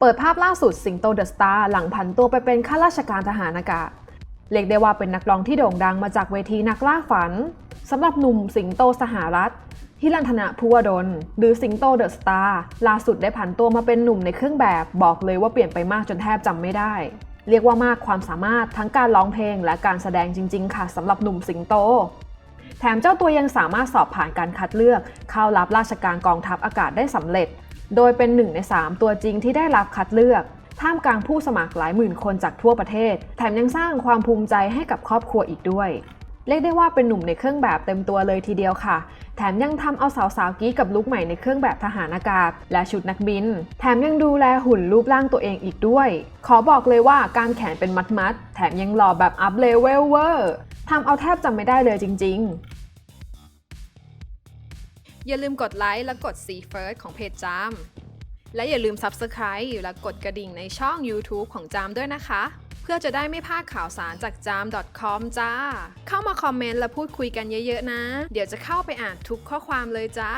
เปิดภาพล่าสุดสิงโตเดอะสตาร์หลังผันตัวไปเป็นข้าราชการทหารอากาศเรียกได้ว่าเป็นนักร้องที่โด่งดังมาจากเวทีนักล่าฝันสำหรับหนุ่มสิงโตสหรัฐฮิรันธนะภูวดลหรือสิงโตเดอะสตาร์ล่าสุดได้ผันตัวมาเป็นหนุ่มในเครื่องแบบบอกเลยว่าเปลี่ยนไปมากจนแทบจำไม่ได้ เรียกว่ามากความสามารถทั้งการร้องเพลงและการแสดงจริง ๆ ค่ะสำหรับหนุ่มสิงโต แถมเจ้าตัวยังสามารถสอบผ่านการคัดเลือกเข้ารับราชการกองทัพอากาศได้สำเร็จ โดยเป็นหนึ่งใน 3 ตัวจริงที่ได้รับคัดเลือก ท่ามกลางผู้สมัครหลายหมื่นคนจากทั่วประเทศ แถมยังสร้างความภูมิใจให้กับครอบครัวอีกด้วยเรียกได้ว่าเป็นหนุ่มในเครื่องแบบเต็มตัวเลยทีเดียวค่ะ แถมยังทำเอาสาวๆกี้กับลุคใหม่ในเครื่องแบบทหารอากาศ และชุดนักบิน แถมยังดูแลหุ่นรูปร่างตัวเองอีกด้วย ขอบอกเลยว่าการแขนเป็นมัดๆแถมยังหล่อแบบอัพเลเวลเวอร์ทำเอาแทบจำไม่ได้เลยจริง ๆ อย่าลืมกดไลค์และกด See First ของเพจจามและอย่าลืม Subscribe และกดกระดิ่งในช่อง YouTube ของจามด้วยนะคะ เพื่อจะได้ไม่พลาดข่าวสารจากจาม .com จ้า เข้ามาคอมเมนต์และพูดคุยกันเยอะๆนะ เดี๋ยวจะเข้าไปอ่านทุกข้อความเลยจ้า